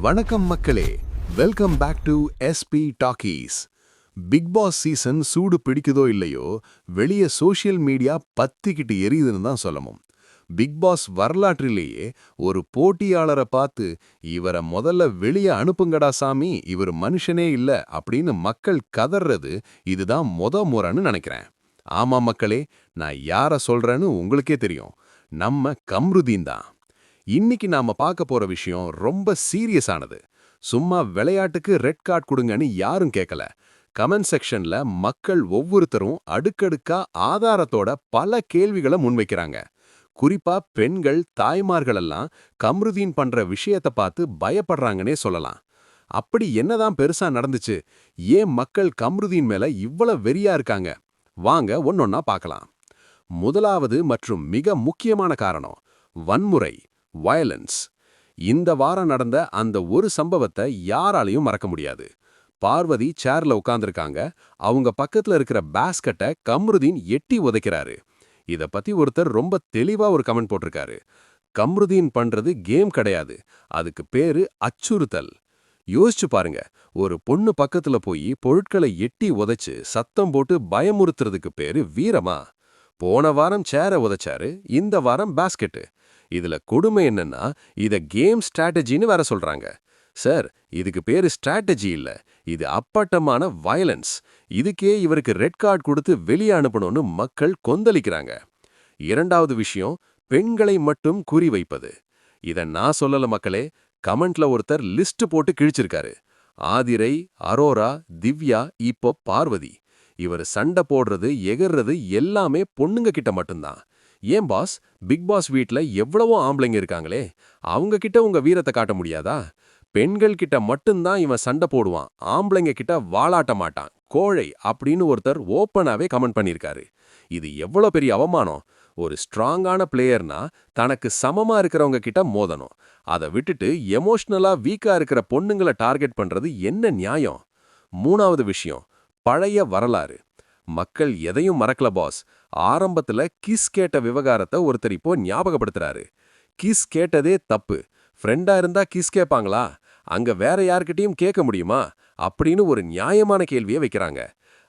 வணக்கம் மக்களே. Welcome back to SP talkies Bigg Boss season சூடு பிடிக்குதோ இல்லையோ வெளியே சோஷியல் மீடியா பத்திக்கிட்டு எரியுதுன்னு தான் சொல்லணும். பிக் பாஸ் வரலாற்றிலேயே ஒரு போட்டியாளரை பார்த்து இவரை முதல்ல வெளியே அனுப்புங்கடா சாமி இவர் மனுஷனே இல்ல அப்படின்னு மக்கள் கதறது இதுதான் மொத முறைன்னு நினைக்கிறேன். ஆமா மக்களே நான் யார சொல்றேன்னு உங்களுக்கே தெரியும். நம்ம கம்ருதீன் தான். இன்னைக்கு நாம பார்க்க போற விஷயம் ரொம்ப சீரியஸானது சும்மா விளையாட்டுக்கு ரெட் கார்டு கொடுங்கன்னு யாரும் கேட்கல கமெண்ட் செக்ஷன்ல மக்கள் ஒவ்வொருத்தரும் அடுக்கடுக்கா ஆதாரத்தோட பல கேள்விகளை முன்வைக்கிறாங்க. குறிப்பா பெண்கள் தாய்மார்கள் எல்லாம் கம்ருதீன் பண்ற விஷயத்தை பார்த்து பயப்படுறாங்கன்னே சொல்லலாம். அப்படி என்னதான் பெருசா நடந்துச்சு? ஏன் மக்கள் கம்ருதீன் மேல இவ்வளவு வெறியா இருக்காங்க? வாங்க ஒன்னொன்னா பார்க்கலாம். முதலாவது மற்றும் மிக முக்கியமான காரணம் வன்முறை. வயலன்ஸ் இந்த வாரம் நடந்த அந்த ஒரு சம்பவத்தை யாராலையும் மறக்க முடியாது. பார்வதி சேர்ல உட்காந்துருக்காங்க அவங்க பக்கத்துல இருக்கிற பேஸ்கட்டை கம்ருதீன் எட்டி உதைக்கிறாரு. இத பத்தி ஒருத்தர் ரொம்ப தெளிவா ஒரு கமெண்ட் போட்டிருக்காரு. கம்ருதீன் பண்றது கேம் கிடையாது. அதுக்கு பேரு அச்சுறுத்தல். யோசிச்சு பாருங்க. ஒரு பொண்ணு பக்கத்துல போய் பொருட்களை எட்டி உதைச்சு சத்தம் போட்டு பயமுறுத்துறதுக்கு பேரு வீரமா? போன வாரம் சேர உதைச்சாரு. இந்த வாரம் பாஸ்கெட்டு இதுல கொடுமை என்னன்னா இத கேம் ஸ்ட்ராட்டஜின்னு வேற சொல்றாங்க. சார் இதுக்கு பேரு ஸ்ட்ராட்டஜி இல்ல. இது அப்பட்டமான வயலன்ஸ். இதுக்கே இவருக்கு ரெட் கார்டு கொடுத்து வெளியே அனுப்பணும்னு மக்கள் கொந்தளிக்கிறாங்க. இரண்டாவது விஷயம் பெண்களை மட்டும் குறிவைப்பது இத நான் சொல்லல மக்களே கமெண்ட்ல ஒருத்தர் லிஸ்ட் போட்டு கிழிச்சிருக்காரு. ஆதிரை அரோரா திவ்யா இப்போ பார்வதி. இவர் சண்டை போடுறது எகர்றது எல்லாமே பொண்ணுங்க கிட்ட மட்டும்தான். ஏன் பாஸ்? பிக் பாஸ் வீட்ல எவ்வளவோ ஆம்பளைங்க இருக்காங்களே அவங்க கிட்ட உங்க வீரத்தை காட்ட முடியாதா? பெண்கள் கிட்ட மட்டும்தான் இவன் சண்டை போடுவான் ஆம்பளைங்க கிட்ட வாளாட்ட மாட்டான் கோழை அப்படின்னு ஒருத்தர் ஓப்பனாகவே கமெண்ட் பண்ணியிருக்காரு. இது எவ்வளோ பெரிய அவமானம்? ஒரு ஸ்ட்ராங்கான பிளேயர்னா தனக்கு சமமா இருக்கிறவங்க கிட்ட மோதணும் அதை விட்டுட்டு எமோஷ்னலாக வீக்கா இருக்கிற பொண்ணுங்களை டார்கெட் பண்றது என்ன நியாயம்? மூணாவது விஷயம் பழைய வரலாறு. மக்கள் எதையும் மறக்கல பாஸ் ஆரம்பத்துல கிஸ் கேட்ட விவகாரத்தை ஒருத்தர் இப்போ ஞாபகப்படுத்துறாரு. கிஸ் கேட்டதே தப்பு. ஃப்ரெண்டா இருந்தா கிஸ் கேட்பாங்களா? அங்க வேற யார்கிட்டயும் கேட்க முடியுமா? அப்படின்னு ஒரு நியாயமான கேள்வியை வைக்கிறாங்க.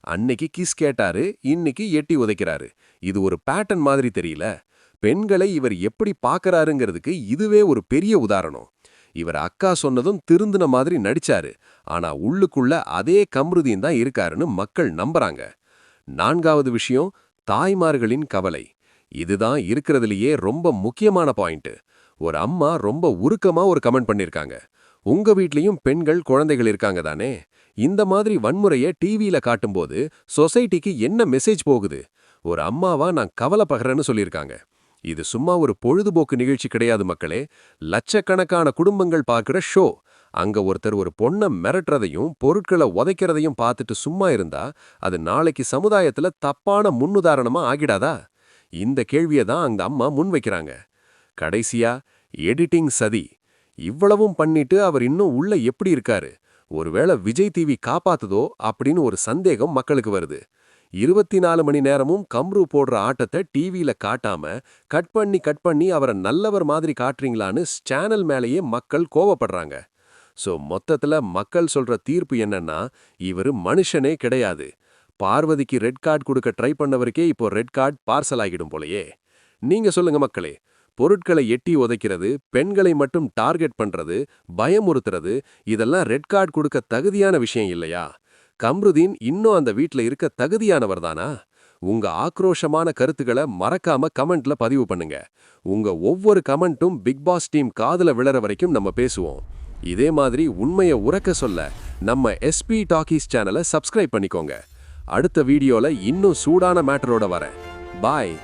அன்னைக்கு கிஸ் கேட்டாரு இன்னைக்கு எட்டி உதைக்கிறாரு. இது ஒரு பேட்டர்ன் மாதிரி தெரியல. பெண்களை இவர் எப்படி பார்க்கறாருங்கிறதுக்கு இதுவே ஒரு பெரிய உதாரணம். இவர் அக்கா சொன்னதும் திருந்தின மாதிரி நடிச்சாரு. ஆனா உள்ளுக்குள்ள அதே கம்ருதியும் தான் இருக்காருன்னு மக்கள் நம்புறாங்க. நான்காவது விஷயம் தாய்மார்களின் கவலை. இதுதான் இருக்கிறதுலயே ரொம்ப முக்கியமான பாயிண்ட் ஒரு அம்மா ரொம்ப உருக்கமா ஒரு கமெண்ட் பண்ணிருக்காங்க. உங்க வீட்லயும் பெண்கள் குழந்தைகள் இருக்காங்க தானே? இந்த மாதிரி வன்முறைய டிவியில காட்டும்போது சொசைட்டிக்கு என்ன மெசேஜ் போகுது? ஒரு அம்மாவா நான் கவலைப்படுறேன்னு சொல்லியிருக்காங்க. இது சும்மா ஒரு பொழுதுபோக்கு நிகழ்ச்சி கிடையாது மக்களே. லட்சக்கணக்கான குடும்பங்கள் பார்க்குற ஷோ அங்க ஒருத்தர் ஒரு பொண்ணை மிரட்டுறதையும் பொருட்களை உதைக்கிறதையும் பார்த்துட்டு சும்மா இருந்தா அது நாளைக்கு சமுதாயத்துல தப்பான முன்னுதாரணமா ஆகிடாதா? இந்த கேள்வியை தான் அந்த அம்மா முன்வைக்கிறாங்க கடைசியா எடிட்டிங் சதி. இவ்வளவும் பண்ணிட்டு அவர் இன்னும் உள்ள எப்படி இருக்காரு? ஒருவேளை விஜய் டிவி காப்பாத்துதோ? அப்படின்னு ஒரு சந்தேகம் மக்களுக்கு வருது. இருபத்தி நாலு மணி நேரமும் கம்ரு போடுற ஆட்டத்தை டிவியில காட்டாம கட் பண்ணி கட் பண்ணி அவரை நல்லவர் மாதிரி காட்டுறீங்களான்னு சேனல் மேலேயே மக்கள் கோவப்படுறாங்க. சோ மொத்தத்துல மக்கள் சொல்ற தீர்ப்பு என்னன்னா இவரு மனுஷனே கிடையாது. பார்வதிக்கு ரெட் கார்டு கொடுக்க ட்ரை பண்ணவருக்கே இப்போ ரெட் கார்டு பார்சல் ஆகிடும் போலயே. நீங்க சொல்லுங்க மக்களே பொருட்களை எட்டி உதைக்கிறது பெண்களை மட்டும் டார்கெட் பண்றது பயமுறுத்துறது இதெல்லாம் ரெட் கார்டு கொடுக்க தகுதியான விஷயம் இல்லையா? கம்ருதீன் இன்னும் அந்த வீட்ல இருக்க தகுதியானவர் தானா? உங்க ஆக்ரோஷமான கருத்துக்களை மறக்காம கமெண்ட்ல பதிவு பண்ணுங்க. உங்க ஒவ்வொரு கமெண்ட்டும் பிக் பாஸ் டீம் காதுல விழற வரைக்கும் நம்ம பேசுவோம். இதே மாதிரி உண்மையை உறக்க சொல்ல நம்ம எஸ்பி டாக்கீஸ் சேனலை சப்ஸ்கிரைப் பண்ணிக்கோங்க. அடுத்த வீடியோவில் இன்னும் சூடான மேட்டரோட வரேன். பாய்